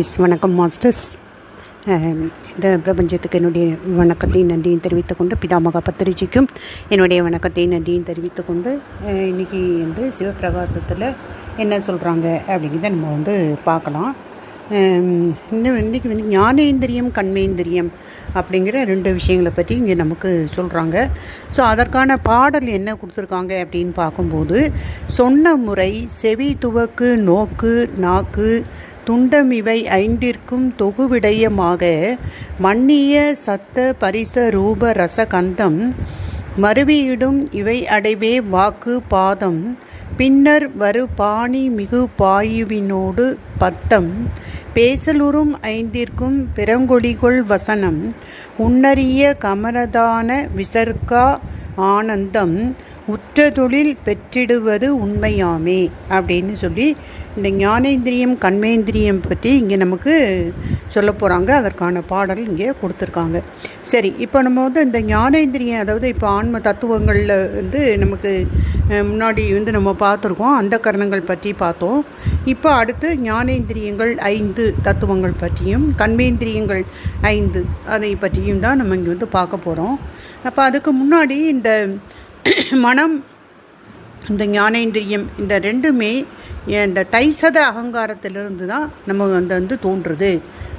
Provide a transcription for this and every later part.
S வணக்கம் masters. இந்த பிரபஞ்சத்துக்கு என்னுடைய வணக்கத்தையும் நன்றியும் தெரிவித்துக்கொண்டு பிதாமகா பத்திரிச்சிக்கும் என்னுடைய வணக்கத்தையும் நன்றியும் தெரிவித்துக்கொண்டு இன்றைக்கி இன்னைக்கு வந்து சிவபிரகாசத்தில் என்ன சொல்கிறாங்க அப்படிங்கிறத நம்ம வந்து பார்க்கலாம். இன்னும் இன்றைக்கி வந்து ஞானேந்திரியம் கண்மேந்திரியம் அப்படிங்கிற ரெண்டு விஷயங்களை பற்றி இங்கே நமக்கு சொல்கிறாங்க ஸோ அதற்கான பாடல் என்ன கொடுத்துருக்காங்க அப்படின்னு பார்க்கும்போது சொன்ன முறை செவி துவக்கு நோக்கு நாக்கு துண்டமிவை ஐந்திற்கும் தொகுவிடயமாக மன்னிய சத்த பரிச ரூப ரசகந்தம் மருவியிடும் இவை அடைவே வாக்கு பாதம் பின்னர் வரு பாணி மிகு பாயுவினோடு பத்தம். பேசலுறும் ஐந்திற்கும் பிறங்கொடிகொள் வசனம். உன்னறிய கமரதான விசர்க்கா ஆனந்தம். உற்றதொழில் பெற்றிடுவது உண்மையாமே அப்படின்னு சொல்லி இந்த ஞானேந்திரியம் கண்மேந்திரியம் பற்றி இங்கே நமக்கு சொல்ல போகிறாங்க அதற்கான பாடல் இங்கே கொடுத்துருக்காங்க. சரி இப்போ நம்ம வந்து இந்த ஞானேந்திரியம் அதாவது இப்போ ஆன்ம தத்துவங்களில் வந்து நமக்கு முன்னாடி வந்து நம்ம நம்ம பார்த்துருக்கோம். அந்த கரணங்கள் பற்றி பார்த்தோம். இப்போ அடுத்து ஞானேந்திரியங்கள் ஐந்து தத்துவங்கள் பற்றியும் கண்மேந்திரியங்கள் ஐந்து அதை பற்றியும் தான் நம்ம இங்கே வந்து பார்க்க போகிறோம் அப்போ அதுக்கு முன்னாடி இந்த மனம் இந்த ஞானேந்திரியம் இந்த ரெண்டுமே இந்த தைசத அகங்காரத்திலிருந்து தான் நம்ம அந்த வந்து தோன்றுது.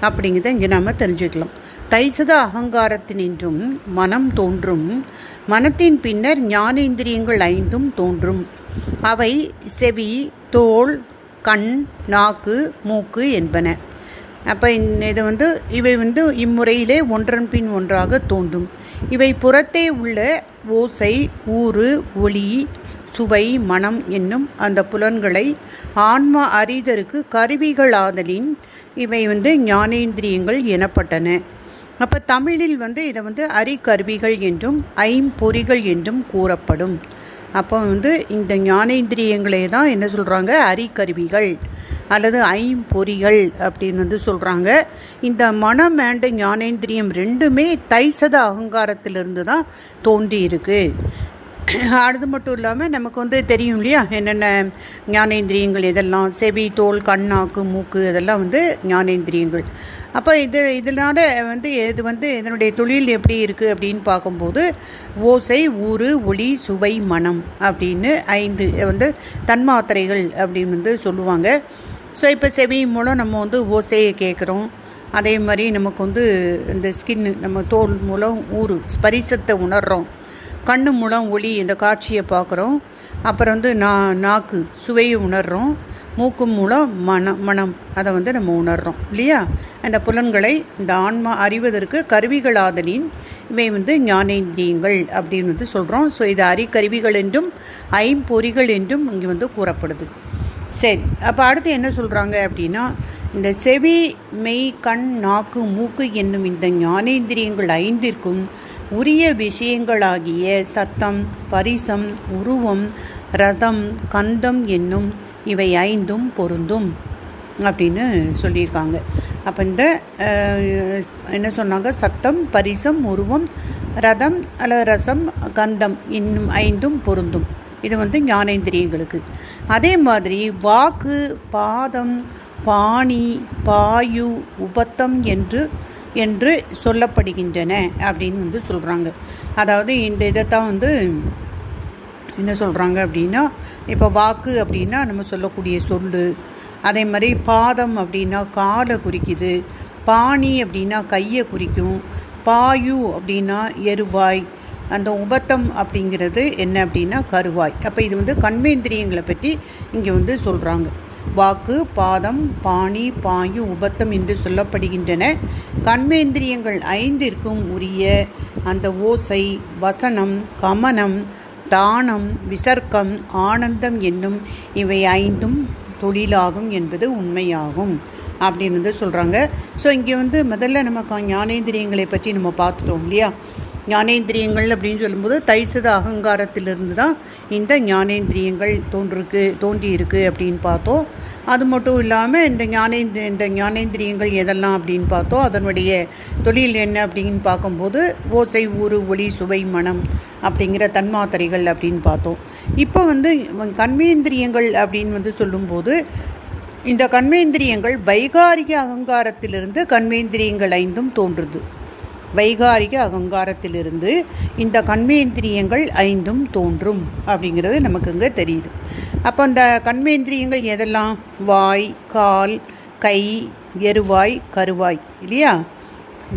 அப்படிங்கிறத இங்கே நாம் தெரிஞ்சுக்கலாம். தைசத அகங்காரத்தினின்றும் மனம் தோன்றும். மனத்தின் பின்னர் ஞானேந்திரியங்கள் ஐந்தும் தோன்றும். அவை செவி தோல் கண் நாக்கு மூக்கு என்பன. அப்போ இது வந்து இவை வந்து இம்முறையிலே ஒன்றன் பின் ஒன்றாக தோன்றும். இவை புறத்தே உள்ள ஓசை ஊறு ஒளி சுவை மனம் என்னும் அந்த புலன்களை ஆன்மா அறிதற்கு கருவிகளாதலின் இவை வந்து ஞானேந்திரியங்கள் எனப்பட்டன. அப்போ தமிழில் வந்து இதை வந்து அரிக்கருவிகள் என்றும் ஐம்பொறிகள் என்றும் கூறப்படும். அப்போ வந்து இந்த ஞானேந்திரியங்களே தான் என்ன சொல்கிறாங்க அரிக்கருவிகள் அல்லது ஐம்பொறிகள் அப்படின்னு வந்து சொல்கிறாங்க இந்த மனம் அண்டு ஞானேந்திரியம் ரெண்டுமே தைசத அகங்காரத்திலிருந்து தான் தோன்றியிருக்கு. அது மட்டும் இல்லாமல் நமக்கு வந்து தெரியும் இல்லையா? என்னென்ன ஞானேந்திரியங்கள் இதெல்லாம் செவி தோல் கண் நாக்கு மூக்கு இதெல்லாம் வந்து ஞானேந்திரியங்கள். அப்போ இது இதனால் வந்து இது வந்து இதனுடைய தொழில் எப்படி இருக்குது அப்படின்னு பார்க்கும்போது ஓசை ஊறு ஒளி சுவை மனம் அப்படின்னு ஐந்து வந்து தன்மாத்திரைகள் அப்படின்னு வந்து சொல்லுவாங்க. ஸோ இப்போ செவி மூலம் நம்ம வந்து ஓசையை கேட்குறோம். அதே மாதிரி நமக்கு வந்து இந்த ஸ்கின் நம்ம தோல் மூலம் ஊறு ஸ்பரிசத்தை உணர்கிறோம் கண்ணு மூலம் ஒளி இந்த காட்சியை பார்க்குறோம். அப்புறம் வந்து நா நாக்கு சுவையை உணர்கிறோம் மூக்கு மூலம் மனம் மனம் அதை வந்து நம்ம உணர்கிறோம் இல்லையா? அந்த புலன்களை இந்த ஆன்மா அறிவதற்கு கருவிகளாதலின் இவை வந்து ஞானேந்திரியங்கள் அப்படின்னு வந்து சொல்கிறோம் ஸோ இது அறிக்கருவிகள் என்றும் ஐம்பொறிகள் என்றும் இங்கே வந்து கூறப்படுது. சரி அப்போ அடுத்து என்ன சொல்கிறாங்க அப்படின்னா இந்த செவி மெய் கண் நாக்கு மூக்கு என்னும் இந்த ஞானேந்திரியங்கள் ஐந்திற்கும் உரிய விஷயங்களாகிய சத்தம் பரிசம் உருவம் ரதம் கந்தம் என்னும் இவை ஐந்தும் பொருந்தும் அப்படின்னு சொல்லியிருக்காங்க. அப்போ இந்த என்ன சொன்னாங்க? சத்தம் பரிசம் உருவம் ரதம் அல்ல ரசம் கந்தம் இன்னும் ஐந்தும் பொருந்தும். இது வந்து ஞானேந்திரியங்களுக்கு. அதே மாதிரி வாக்கு பாதம் பாணி பாயு உபத்தம் என்று என்று சொல்லப்படுகின்றன அப்படின்னு வந்து சொல்கிறாங்க அதாவது இந்த இதைத்தான் வந்து என்ன சொல்கிறாங்க அப்படின்னா இப்போ வாக்கு அப்படின்னா நம்ம சொல்லக்கூடிய சொல்லு. அதே மாதிரி பாதம் அப்படின்னா காலை குறிக்குது. பாணி அப்படின்னா கையை குறிக்கும். பாயு அப்படின்னா எருவாய். அந்த உபத்தம் அப்படிங்கிறது என்ன அப்படின்னா கருவாய். அப்போ இது வந்து கண்மேந்திரியங்களை பற்றி இங்கே வந்து சொல்கிறாங்க வாக்கு பாதம் பாணி பாயு உபத்தம் என்று சொல்லப்படுகின்றன. கண்மேந்திரியங்கள் ஐந்திற்கும் உரிய அந்த ஓசை வசனம் கமனம் தானம் விசர்க்கம் ஆனந்தம் என்னும் இவை ஐந்தும் தொழிலாகும் என்பது உண்மையாகும் அப்படின்னு வந்து சொல்கிறாங்க ஸோ இங்கே வந்து முதல்ல நம்ம ஞானேந்திரியங்களை பற்றி நம்ம பார்த்துட்டோம் இல்லையா? ஞானேந்திரியங்கள் அப்படின்னு சொல்லும்போது தைசத அகங்காரத்திலிருந்து தான் இந்த ஞானேந்திரியங்கள் தோன்றிருக்கு தோன்றியிருக்கு அப்படின்னு பார்த்தோம். அது மட்டும் இல்லாமல் இந்த ஞானேந்திர இந்த ஞானேந்திரியங்கள் எதெல்லாம் அப்படின்னு பார்த்தோம். அதனுடைய தொழில் என்ன அப்படின்னு பார்க்கும்போது ஓசை ஊறு ஒளி சுவை மனம் அப்படிங்கிற தன்மாத்திரைகள் அப்படின்னு பார்த்தோம். இப்போ வந்து கண்மேந்திரியங்கள் அப்படின்னு வந்து சொல்லும்போது இந்த கண்மேந்திரியங்கள் வைகாரிக அகங்காரத்திலிருந்து கண்மேந்திரியங்கள் ஐந்தும் தோன்றுது. வைகாரிக அகங்காரத்திலிருந்து இந்த கண்மேந்திரியங்கள் ஐந்தும் தோன்றும் அப்படிங்கிறது நமக்கு இங்கே தெரியுது. அப்போ அந்த கண்மேந்திரியங்கள் எதெல்லாம்? வாய் கால் கை எருவாய் கருவாய் இல்லையா?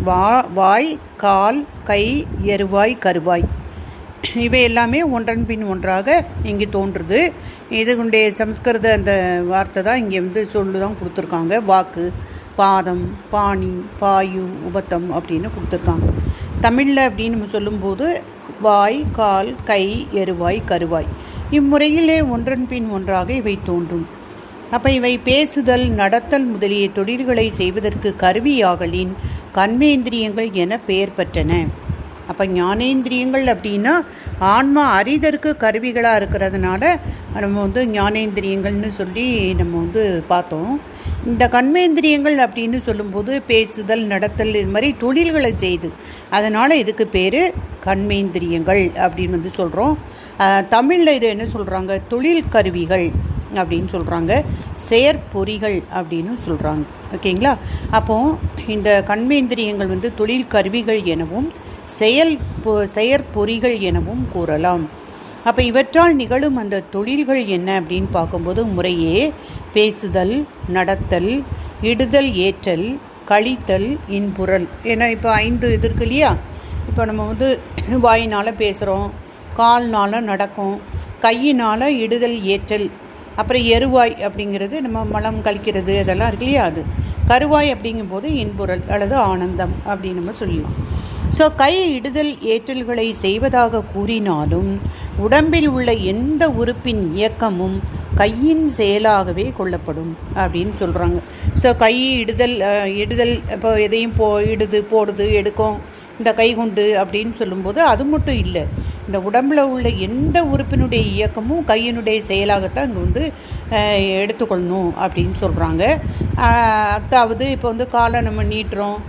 வா வாய் கால் கை எருவாய் கருவாய். இவை எல்லாமே ஒன்றன் பின் ஒன்றாக இங்கே தோன்றுது. இதுகுண்டே சம்ஸ்கிருத அந்த வார்த்தை தான் இங்கே வந்து சொல்லு தான் கொடுத்துருக்காங்க. வாக்கு பாதம் பாணி பாயு உபத்தம் அப்படின்னு கொடுத்துருக்காங்க. தமிழில் அப்படின்னு நம்ம சொல்லும்போது வாய் கால் கை எருவாய் கருவாய். இம்முறையிலே ஒன்றன் பின் ஒன்றாக இவை தோன்றும். அப்போ இவை பேசுதல் நடத்தல் முதலிய தொழில்களை செய்வதற்கு கருவியாகலின் கண்மேந்திரியங்கள் என பெயர் பெற்றன. அப்போ ஞானேந்திரியங்கள் அப்படின்னா ஆன்மா அறிதற்கு கருவிகளாக இருக்கிறதுனால நம்ம வந்து ஞானேந்திரியங்கள்னு சொல்லி நம்ம வந்து பார்த்தோம். இந்த கண்மேந்திரியங்கள் அப்படின்னு சொல்லும்போது பேசுதல் நடத்தல் இது மாதிரி தொழில்களை செய்து. அதனால் இதுக்கு பேர் கண்மேந்திரியங்கள் அப்படின்னு வந்து சொல்கிறோம் தமிழில் இது என்ன சொல்கிறாங்க தொழில் கருவிகள் அப்படின்னு சொல்கிறாங்க செயற்பொறிகள் அப்படின்னு சொல்கிறாங்க ஓகேங்களா? அப்போது இந்த கண்மேந்திரியங்கள் வந்து தொழில் கருவிகள் எனவும் செயல் செயற்பொறிகள் எனவும் கூறலாம். அப்போ இவற்றால் நிகழும் அந்த தொழில்கள் என்ன அப்படின்னு பார்க்கும்போது முறையே பேசுதல் நடத்தல் இடுதல் ஏற்றல் கழித்தல் இன்புறல். ஏன்னா இப்போ ஐந்து இது இருக்கு இல்லையா? இப்போ நம்ம வந்து வாயினால் பேசுகிறோம் கால்னால் நடக்கும் கையினால் இடுதல் ஏற்றல் அப்புறம் எருவாய் அப்படிங்கிறது நம்ம மலம் கழிக்கிறது அதெல்லாம் இருக்கு இல்லையா அது? கருவாய் அப்படிங்கும்போது இன்புறல் அல்லது ஆனந்தம் அப்படின்னு நம்ம சொல்லலாம். ஸோ கை இடுதல் ஏற்றல்களை செய்வதாக கூறினாலும் உடம்பில் உள்ள எந்த உறுப்பின் இயக்கமும் கையின் செயலாகவே கொள்ளப்படும் அப்படின்னு சொல்கிறாங்க ஸோ கை இடுதல் இடுதல் இப்போ எதையும் போ இடுது போடுது எடுக்கும் இந்த கை கொண்டு அப்படின்னு சொல்லும்போது அது மட்டும் இல்லை. இந்த உடம்பில் உள்ள எந்த உறுப்பினுடைய இயக்கமும் கையினுடைய செயலாகத்தான் இங்கே வந்து எடுத்துக்கொள்ளணும் அப்படின்னு சொல்கிறாங்க அதாவது இப்போ வந்து காலை நம்ம நீட்டுறோம்.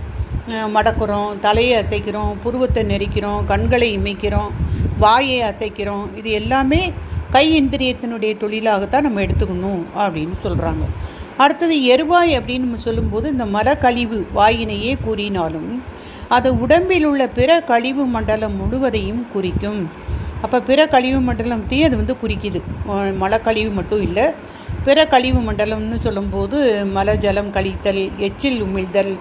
மடக்கிறோம் தலையை அசைக்கிறோம் புருவத்தை நெரிக்கிறோம் கண்களை இமைக்கிறோம் வாயை அசைக்கிறோம். இது எல்லாமே கை இந்திரியத்தினுடைய தொழிலாகத்தான் நம்ம எடுத்துக்கணும் அப்படின்னு சொல்கிறாங்க அடுத்தது எருவாய் அப்படின்னு நம்ம சொல்லும்போது இந்த மரக்கழிவு வாயினையே கூறினாலும் அது உடம்பில் உள்ள பிற கழிவு மண்டலம் முழுவதையும் குறிக்கும். அப்போ பிற கழிவு மண்டலத்தையும் அது வந்து குறிக்குது. மலக்கழிவு மட்டும் இல்லை பிற கழிவு மண்டலம்னு சொல்லும்போது மல ஜலம் கழித்தல் எச்சில் உமிழ்தல்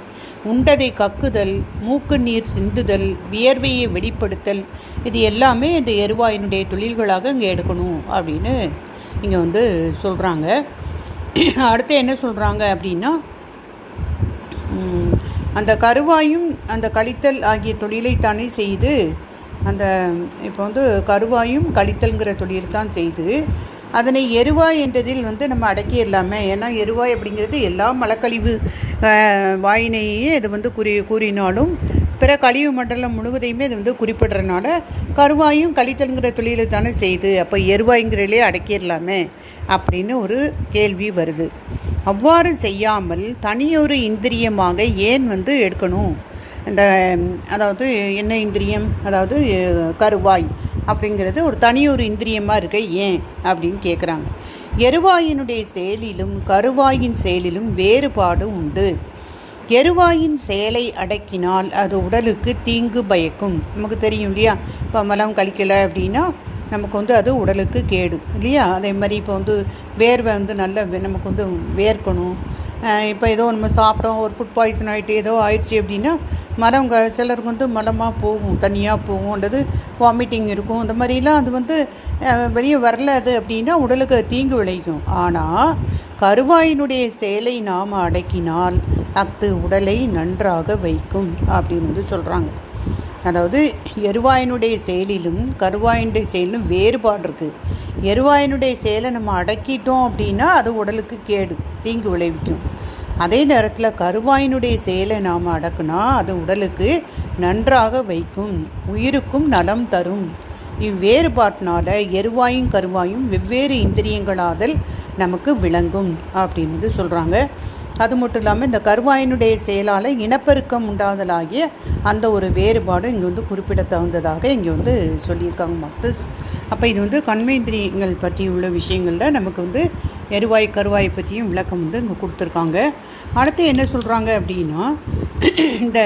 உண்டதை கக்குதல் மூக்கு நீர் சிந்துதல் வியர்வையை வெளிப்படுத்தல் இது எல்லாமே இந்த எருவாயினுடைய தொழில்களாக இங்கே எடுக்கணும் அப்படின்னு இங்கே வந்து சொல்கிறாங்க அடுத்து என்ன சொல்கிறாங்க அப்படின்னா அந்த கருவாயும் அந்த கழித்தல் ஆகிய தொழிலைத்தானே செய்து அந்த இப்போ வந்து கருவாயும் கழித்தல்ங்கிற தொழில் தான் செய்து அதனை எருவாய் என்றதில் வந்து நம்ம அடக்கிடலாமே. ஏன்னா எருவாய் அப்படிங்கிறது எல்லா மலக்கழிவு வாயினையே இது வந்து குறி கூறினாலும் பிற கழிவு மண்டலம் முழுவதையுமே இது வந்து குறிப்பிடுறனால கருவாயும் கழித்தல்ங்கிற தொழிலை தானே செய்து அப்போ எருவாய்ங்கிறலே அடக்கிடலாமே அப்படின்னு ஒரு கேள்வி வருது. அவ்வாறு செய்யாமல் தனியொரு இந்திரியமாக ஏன் வந்து எடுக்கணும்? இந்த அதாவது என்ன இந்திரியம்? அதாவது கருவாய். அப்படிங்கிறது ஒரு தனி ஒரு இந்திரியமாக இருக்க. ஏன்? அப்படின்னு கேட்குறாங்க எருவாயினுடைய செயலிலும் கருவாயின் செயலிலும் வேறுபாடு உண்டு. எருவாயின் செயலை அடக்கினால் அது உடலுக்கு தீங்கு பயக்கும். நமக்கு தெரியும் இல்லையா? இப்போ மலம் கழிக்கலை அப்படின்னா நமக்கு வந்து அது உடலுக்கு கேடு இல்லையா? அதே மாதிரி இப்போ வந்து வேர்வை வந்து நல்ல நமக்கு வந்து வேர்க்கணும். இப்போ ஏதோ நம்ம சாப்பிட்டோம் ஒரு ஃபுட் பாய்சன் ஆகிட்டு ஏதோ ஆயிடுச்சு அப்படின்னா மரம் சிலருக்கு வந்து மலமாக போகும் தனியாக போகும்ன்றது வாமிட்டிங் இருக்கும். இந்த மாதிரிலாம் அது வந்து வெளியே வரல அது அப்படின்னா உடலுக்கு தீங்கு விளைக்கும் ஆனால் கருவாயினுடைய செயலை நாம் அடக்கினால் அஃது உடலை நன்றாக வைக்கும் அப்படின்னு வந்து சொல்கிறாங்க அதாவது எருவாயினுடைய செயலிலும் கருவாயினுடைய செயலிலும் வேறுபாடு இருக்குது எருவாயினுடைய செயலை நம்ம அடக்கிட்டோம் அப்படின்னா அது உடலுக்கு கேடு தீங்கு விளைவிக்கும். அதே நேரத்தில் கருவாயினுடைய செயலை நாம் அடக்குனா அது உடலுக்கு நன்றாக வைக்கும் உயிருக்கும் நலம் தரும். இவ்வேறுபாட்டினால எருவாயும் கருவாயும் வெவ்வேறு இந்திரியங்களாதல் நமக்கு விளங்கும் அப்படின்னு சொல்கிறாங்க அது மட்டும் இல்லாமல் இந்த கருவாயினுடைய செயலால் இனப்பெருக்கம் உண்டாதலாகிய அந்த ஒரு வேறுபாடு இங்கே வந்து குறிப்பிடத்தகுந்ததாக இங்கே வந்து சொல்லியிருக்காங்க மாஸ்டர்ஸ். அப்போ இது வந்து கண்மேந்திரியங்கள் பற்றி உள்ள விஷயங்களில் நமக்கு வந்து எருவாய் கருவாய் பற்றியும் விளக்கம் வந்து இங்கே கொடுத்துருக்காங்க. அடுத்து என்ன சொல்கிறாங்க அப்படின்னா இந்த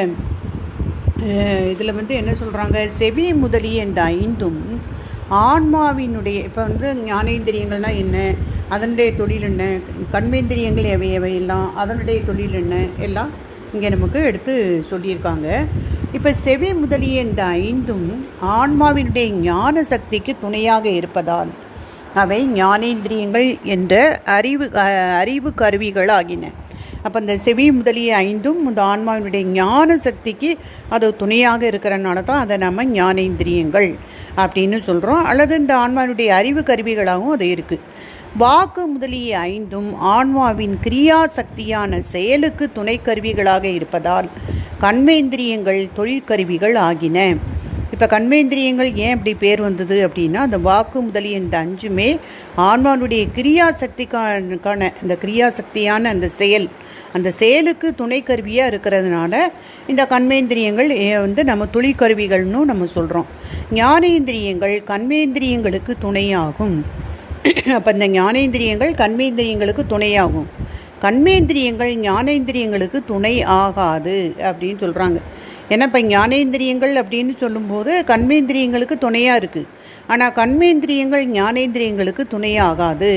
இதில் வந்து என்ன சொல்கிறாங்க செவி முதலிய இந்த ஐந்தும் ஆன்மாவினுடைய இப்போ வந்து ஞானேந்திரியங்கள்னால் என்ன? அதனுடைய தொழில் என்ன? கண்மேந்திரியங்கள் எவை எவையெல்லாம்? அதனுடைய தொழில் என்ன? எல்லாம் இங்கே நமக்கு எடுத்து சொல்லியிருக்காங்க. இப்போ செவி முதலிய இந்த ஐந்தும் ஆன்மாவினுடைய ஞான சக்திக்கு துணையாக இருப்பதால் அவை ஞானேந்திரியங்கள் என்ற அறிவு அறிவு கருவிகள் ஆகின அப்போ இந்த செவி முதலிய ஐந்தும் இந்த ஆன்மாவினுடைய ஞான சக்திக்கு அது துணையாக இருக்கிறனால தான் அதை நம்ம ஞானேந்திரியங்கள் அப்படின்னு சொல்கிறோம் அல்லது இந்த ஆன்மாவினுடைய அறிவு கருவிகளாகவும் அது இருக்குது வாக்கு முதலிய ஐந்தும் ஆன்மாவின் கிரியா சக்தியான செயலுக்கு துணை கருவிகளாக இருப்பதால் கண்மேந்திரியங்கள் தொழிற்கருவிகள் ஆகின. இப்போ கண்மேந்திரியங்கள் ஏன் இப்படி பேர் வந்தது அப்படின்னா அந்த வாக்கு முதலிய இந்த அஞ்சுமே ஆன்மானுடைய கிரியா இந்த கிரியா சக்தியான அந்த செயல் அந்த செயலுக்கு துணை கருவியாக இருக்கிறதுனால இந்த கண்மேந்திரியங்கள் வந்து நம்ம துளிக்கருவிகள்னு நம்ம சொல்கிறோம் ஞானேந்திரியங்கள் கண்மேந்திரியங்களுக்கு துணையாகும். அப்போ இந்த ஞானேந்திரியங்கள் கண்மேந்திரியங்களுக்கு துணையாகும். கண்மேந்திரியங்கள் ஞானேந்திரியங்களுக்கு துணை ஆகாது அப்படின்னு சொல்கிறாங்க ஏன்னா இப்போ ஞானேந்திரியங்கள் அப்படின்னு சொல்லும்போது கண்மேந்திரியங்களுக்கு துணையாக இருக்குது ஆனால் கண்மேந்திரியங்கள் ஞானேந்திரியங்களுக்கு துணையாகாது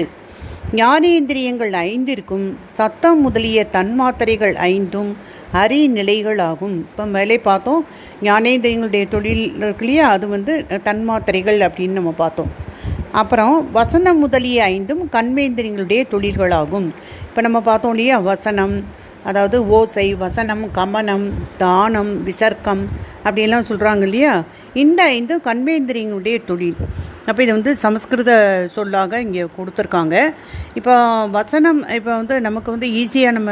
ஞானேந்திரியங்கள் ஐந்திற்கும் சத்தம் முதலிய தன்மாத்திரைகள் ஐந்தும் அறிநிலைகளாகும் இப்போ மேலே பார்த்தோம் ஞானேந்திரியங்களுடைய தொழில் இருக்குல்லையே அது வந்து தன்மாத்திரைகள் அப்படின்னு நம்ம பார்த்தோம். அப்புறம் வசனம் முதலிய ஐந்தும் கண்மேந்திரியங்களுடைய தொழில்களாகும் இப்போ நம்ம பார்த்தோம் இல்லையா? வசனம் அதாவது ஓசை வசனம் கமனம் தானம் விசர்க்கம் அப்படியெல்லாம் சொல்கிறாங்க இல்லையா? இந்த ஐந்து கண்மேந்திரியங்களுடைய தொழில். அப்போ இது வந்து சமஸ்கிருத சொல்லாக இங்கே கொடுத்துருக்காங்க. இப்போ வசனம் இப்போ வந்து நமக்கு வந்து ஈஸியாக நம்ம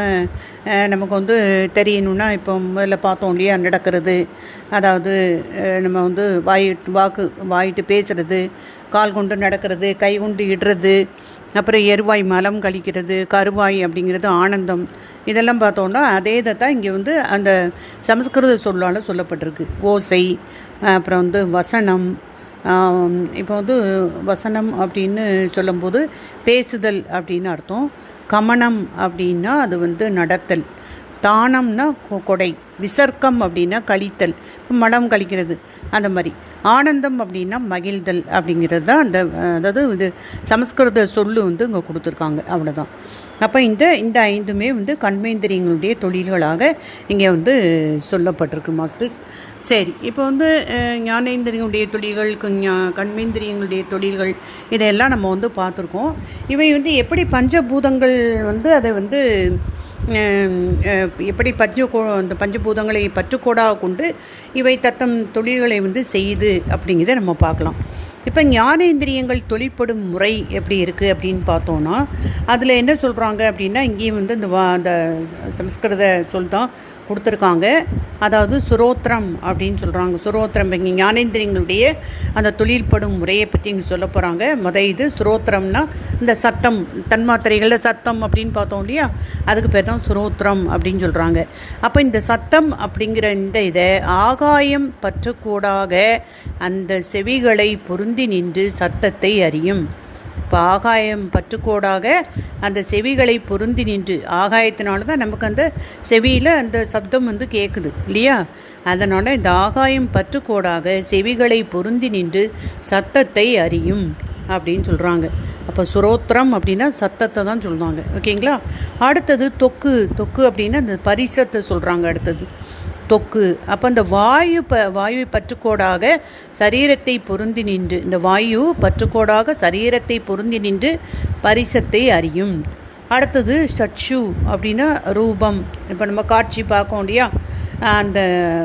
நமக்கு வந்து தெரியணும்னா இப்போ முதல்ல பார்த்தோம் இல்லையா? நடக்கிறது அதாவது நம்ம வந்து வாய் வாக்கு வாயிட்டு பேசுகிறது கால் கொண்டு நடக்கிறது கை கொண்டு இடுறது அப்புறம் எருவாய் மலம் கழிக்கிறது கருவாய் அப்படிங்கிறது ஆனந்தம். இதெல்லாம் பார்த்தோன்னா அதே இதை தான் இங்கே வந்து அந்த சமஸ்கிருத சொல்லால் சொல்லப்பட்டிருக்கு. ஓசை அப்புறம் வந்து வசனம் இப்போ வந்து வசனம் அப்படின்னு சொல்லும்போது பேசுதல் அப்படின்னு அர்த்தம். கமனம் அப்படின்னா அது வந்து நடத்தல். தானம்னா கொடை. விசர்க்கம் அப்படின்னா கழித்தல் மலம் கழிக்கிறது அந்த மாதிரி. ஆனந்தம் அப்படின்னா மகிழ்தல் அப்படிங்கிறது தான் அந்த அதாவது இது சமஸ்கிருத சொல்லு வந்து இங்கே கொடுத்துருக்காங்க அவ்வளோதான் அப்போ இந்த இந்த ஐந்துமே வந்து கண்மேந்திரியங்களுடைய தொழில்களாக இங்கே வந்து சொல்லப்பட்டிருக்கு மாஸ்டர்ஸ். சரி இப்போ வந்து ஞானேந்திரியங்களுடைய தொழில்கள் கண்மேந்திரியங்களுடைய தொழில்கள் இதையெல்லாம் நம்ம வந்து பார்த்துருக்கோம். இவை வந்து எப்படி பஞ்சபூதங்கள் வந்து அதை வந்து எப்படி பஞ்ச அந்த பஞ்சபூதங்களை பற்றுக்கோடாக கொண்டு இவை தத்தம் தொழில்களை வந்து செய்து அப்படிங்கிறத நம்ம பார்க்கலாம். இப்போ ஞானேந்திரியங்கள் தொழிற்படும் முறை எப்படி இருக்குது அப்படின்னு பார்த்தோன்னா அதில் என்ன சொல்கிறாங்க அப்படின்னா இங்கேயும் வந்து இந்த அந்த சம்ஸ்கிருத சொல் தான் கொடுத்துருக்காங்க. அதாவது சுரோத்திரம் அப்படின்னு சொல்கிறாங்க சுரோத்திரம் இங்கே ஞானேந்திரியங்களுடைய அந்த தொழில்படும் முறையை பற்றி இங்கே சொல்ல போகிறாங்க முத இது சுரோத்திரம்னா இந்த சத்தம் தன்மாத்திரைகளில் சத்தம் அப்படின்னு பார்த்தோம் இல்லையா? அதுக்கு பேர் தான் சுரோத்திரம் அப்படின்னு சொல்கிறாங்க அப்போ இந்த சத்தம் அப்படிங்கிற இந்த இதை ஆகாயம் பற்றக்கூடாக அந்த செவிகளை பொருந்து நின்று சத்தத்தை அறியும். இப்போ ஆகாயம் பற்றுக்கோடாக அந்த செவிகளை பொருந்தி நின்று ஆகாயத்தினால தான் நமக்கு அந்த செவியில் அந்த சப்தம் வந்து கேட்குது இல்லையா? அதனால் இந்த ஆகாயம் பற்றுக்கோடாக செவிகளை பொருந்தி நின்று சத்தத்தை அறியும் அப்படின்னு சொல்கிறாங்க அப்போ சுரோத்திரம் அப்படின்னா சத்தத்தை தான் சொல்லுவாங்க ஓகேங்களா? அடுத்தது தொக்கு. தொக்கு அப்படின்னா அந்த பரிசத்தை சொல்கிறாங்க அடுத்தது. தொக்கு. அப்போ இந்த வாயு ப வாயு பற்றுக்கோடாக சரீரத்தை பொருந்தி நின்று இந்த வாயு பற்றுக்கோடாக சரீரத்தை பொருந்தி நின்று பரிசத்தை அறியும். அடுத்தது சட்சு அப்படின்னா ரூபம். இப்போ நம்ம காட்சி பார்க்கோம் இல்லையா? அந்த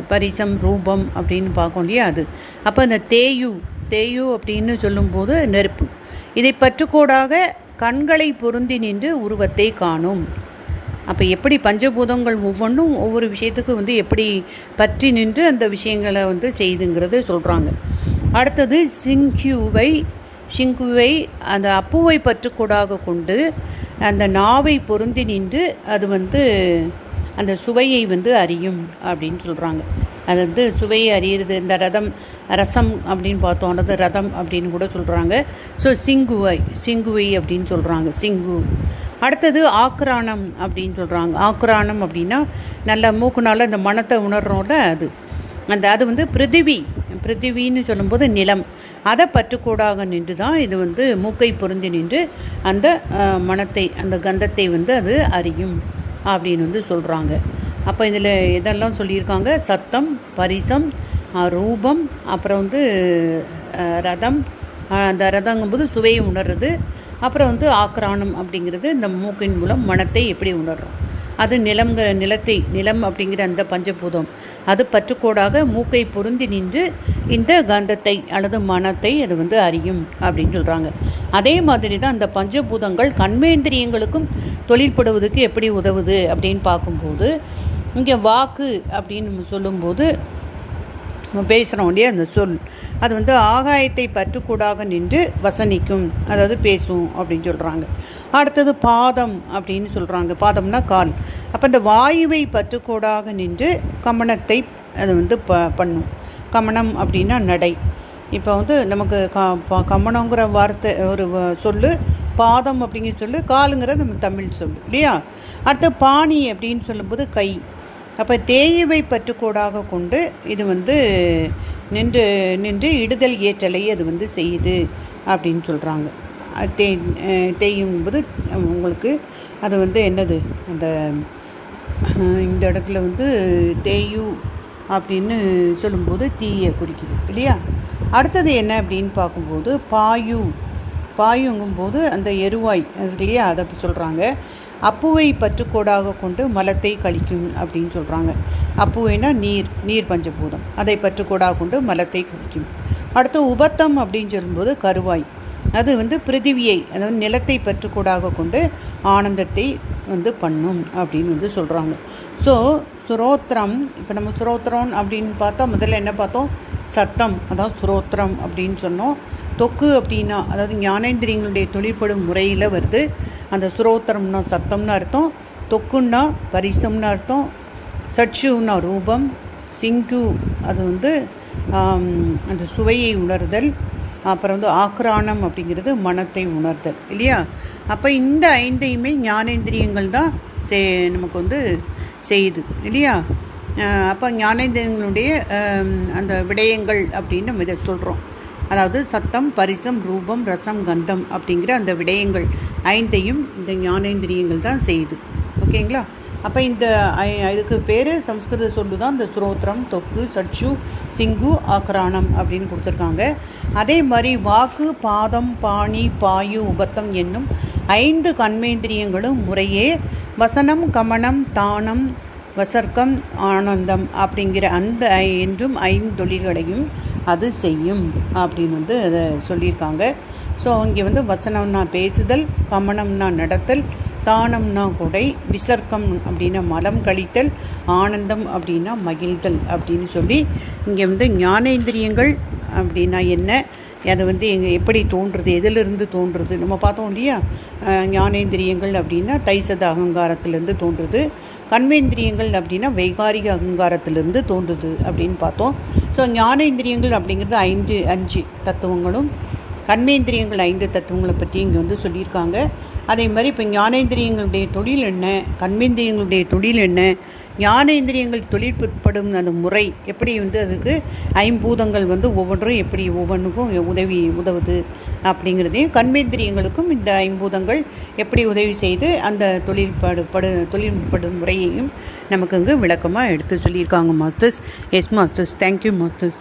பரிசம் ரூபம் அப்படின்னு பார்க்கோம் இல்லையா அது? அப்போ இந்த தேயு தேயு அப்படின்னு சொல்லும்போது நெருப்பு. இதை பற்றுக்கோடாக கண்களை பொருந்தி நின்று உருவத்தை காணும். அப்போ எப்படி பஞ்சபூதங்கள் ஒவ்வொன்றும் ஒவ்வொரு விஷயத்துக்கு வந்து எப்படி பற்றி நின்று அந்த விஷயங்களை வந்து செய்துங்கிறது சொல்கிறாங்க அடுத்தது சிங்க்யூவை ஷிங்குவை அந்த அப்புவை பற்றுக்கூடாக கொண்டு அந்த நாவை பொருந்தி நின்று அது வந்து அந்த சுவையை வந்து அறியும் அப்படின்னு சொல்கிறாங்க அது வந்து சுவையை அறியிறது. இந்த ரதம் ரசம் அப்படின்னு பார்த்தோம். ரதம் அப்படின்னு கூட சொல்கிறாங்க ஸோ சிங்குவை சிங்குவை அப்படின்னு சொல்கிறாங்க சிங்கு. அடுத்தது ஆக்ரானம் அப்படின்னு சொல்கிறாங்க ஆக்ரானம் அப்படின்னா நல்ல மூக்குனால இந்த மனத்தை உணர்றோம்ல அது. அந்த அது வந்து பிருத்திவி. பிருத்திவின்னு சொல்லும்போது நிலம். அதை பற்றுக்கூடாக நின்று தான் இது வந்து மூக்கை பொருந்தி நின்று அந்த மனத்தை அந்த கந்தத்தை வந்து அது அறியும் அப்படின்னு வந்து சொல்கிறாங்க அப்போ இதில் இதெல்லாம் சொல்லியிருக்காங்க. சத்தம் பரிசம் ரூபம் அப்புறம் வந்து ரதம். அந்த ரதங்கும்போது சுவையை உணர்றது. அப்புறம் வந்து ஆக்ரானம் அப்படிங்கிறது இந்த மூக்கின் மூலம் மனத்தை எப்படி உணர்றோம். அது நிலம்ங்கிற நிலத்தை நிலம் அப்படிங்கிற அந்த பஞ்சபூதம். அது பற்றுக்கோடாக மூக்கை பொருந்தி நின்று இந்த கந்தத்தை அல்லது மனத்தை அது வந்து அறியும் அப்படின்னு சொல்கிறாங்க அதே மாதிரி தான் அந்த பஞ்சபூதங்கள் கண்மேந்திரியங்களுக்கும் தொழில்படுவதற்கு எப்படி உதவுது அப்படின்னு பார்க்கும்போது இங்கே வாக்கு அப்படின்னு சொல்லும்போது பேசுகிறோம் இல்லையா? அந்த சொல். அது வந்து ஆகாயத்தை பற்றுக்கூடாக நின்று வசனிக்கும். அதாவது பேசும் அப்படின்னு சொல்கிறாங்க அடுத்தது பாதம் அப்படின்னு சொல்கிறாங்க பாதம்னா கால். அப்போ இந்த வாயுவை பற்றுக்கூடாக நின்று கமனத்தை அது வந்து ப பண்ணும். கமனம் அப்படின்னா நடை. இப்போ வந்து நமக்கு க ப- வார்த்தை ஒரு சொல்லு. பாதம் அப்படிங்கிற சொல்லு. காலுங்கிறது நம்ம தமிழ் சொல்லு. இல்லையா? அடுத்து பாணி அப்படின்னு சொல்லும்போது கை. அப்போ தேயுவை பற்றுக்கோடாக கொண்டு இது வந்து நின்று நின்று இடுதல் ஏற்றலை அது வந்து செய்யுது அப்படின்னு சொல்கிறாங்க தே தேயும் போது உங்களுக்கு அது வந்து என்னது? அந்த இந்த இடத்துல வந்து தேயு அப்படின்னு சொல்லும்போது தீயை குறிக்குது இல்லையா? அடுத்தது என்ன அப்படின்னு பார்க்கும்போது பாயு பாயுங்கும்போது அந்த எருவாய் இருக்கு இல்லையா? அதை சொல்கிறாங்க அப்புவை பற்றுக்கோடாக கொண்டு மலத்தை கழிக்கும் அப்படின்னு சொல்கிறாங்க அப்புவைனா நீர் நீர் பஞ்சபூதம். அதை பற்றுக்கோடாக கொண்டு மலத்தை கழிக்கும். அடுத்து உபத்தம் அப்படின்னு சொல்லும்போது கருவாய். அது வந்து பிருத்திவியை அதாவது நிலத்தை பற்றுக்கோடாக கொண்டு ஆனந்தத்தை வந்து பண்ணும் அப்படின்னு வந்து சொல்கிறாங்க ஸோ சுரோத்திரம் இப்போ நம்ம சுரோத்திரம் அப்படின்னு பார்த்தா முதல்ல என்ன பார்த்தோம்? சத்தம். அதான் சுரோத்திரம் அப்படின்னு சொன்னோம். தொக்கு அப்படின்னா அதாவது ஞானேந்திரியங்களுடைய தொழிற்படும் முறையில் வருது. அந்த சுரோத்திரம்னா சத்தம்னு அர்த்தம். தொக்குன்னா பரிசம்னு அர்த்தம். சட்சுன்னா ரூபம். சிங்கு அது வந்து அந்த சுவையை உணர்தல். அப்புறம் வந்து ஆக்ரானம் அப்படிங்கிறது மனத்தை உணர்தல் இல்லையா? அப்போ இந்த ஐந்தையுமே ஞானேந்திரியங்கள் தான் சே நமக்கு வந்து செய்யுது இல்லையா? அப்போ ஞானேந்திரியங்களுடைய அந்த விடயங்கள் அப்படின்னு நம்ம இதை சொல்கிறோம் அதாவது சத்தம் பரிசம் ரூபம் ரசம் கந்தம் அப்படிங்கிற அந்த விடயங்கள் ஐந்தையும் இந்த ஞானேந்திரியங்கள் தான் செய்யுது. ஓகேங்களா? அப்போ இந்த ஐ- இதுக்கு பேர் சம்ஸ்கிருத சொல்லு தான் இந்த ஸ்ரோத்ரம் தொக்கு சட்சு சிங்கு ஆக்ரானம் அப்படின்னு கொடுத்துருக்காங்க. அதே மாதிரி வாக்கு பாதம் பாணி பாயு உபத்தம் என்னும் ஐந்து கண்மேந்திரியங்களும் முறையே வசனம் கமனம் தானம் வசர்க்கம் ஆனந்தம் அப்படிங்கிற அந்த ஐ- என்றும் ஐந்து தொழில்களையும் அது செய்யும் அப்படின்னு வந்து அதை சொல்லியிருக்காங்க. ஸோ இங்கே வந்து வசனம்னா பேசுதல் கமனம்னா நடத்தல் தானம்னா கொடை விசர்க்கம் அப்படின்னா மலம் கழித்தல் ஆனந்தம் அப்படின்னா மகிழ்தல் அப்படின்னு சொல்லி இங்கே வந்து ஞானேந்திரியங்கள் அப்படின்னா என்ன? அது வந்து எங்கள் எப்படி தோன்றுறது எதிலிருந்து தோன்றுறது நம்ம பார்த்தோம் இல்லையா? ஞானேந்திரியங்கள் அப்படின்னா தைசத அகங்காரத்திலேருந்து தோன்றுது. கண்மேந்திரியங்கள் அப்படின்னா வைகாரிக அகங்காரத்திலிருந்து தோன்றுது அப்படின்னு பார்த்தோம். ஸோ ஞானேந்திரியங்கள் அப்படிங்கிறது ஐந்து அஞ்சு தத்துவங்களும் கர்மேந்திரியங்கள் ஐந்து தத்துவங்களை பற்றி இங்கே வந்து சொல்லியிருக்காங்க. அதே மாதிரி இப்போ ஞானேந்திரியங்களுடைய தொழில் என்ன? கர்மேந்திரியங்களுடைய தொழில் என்ன? ஞானேந்திரியங்கள் தொழிற்படும் அந்த முறை எப்படி வந்து அதுக்கு ஐம்பூதங்கள் வந்து ஒவ்வொன்றும் எப்படி ஒவ்வொன்றுக்கும் உதவி உதவுது அப்படிங்கிறதையும் கண்மேந்திரியங்களுக்கும் இந்த ஐம்பூதங்கள் எப்படி உதவி செய்து அந்த தொழில்பாடு படு தொழில்படும் முறையையும் நமக்கு இங்கு விளக்கமாக எடுத்து சொல்லியிருக்காங்க masters. Yes masters thank you masters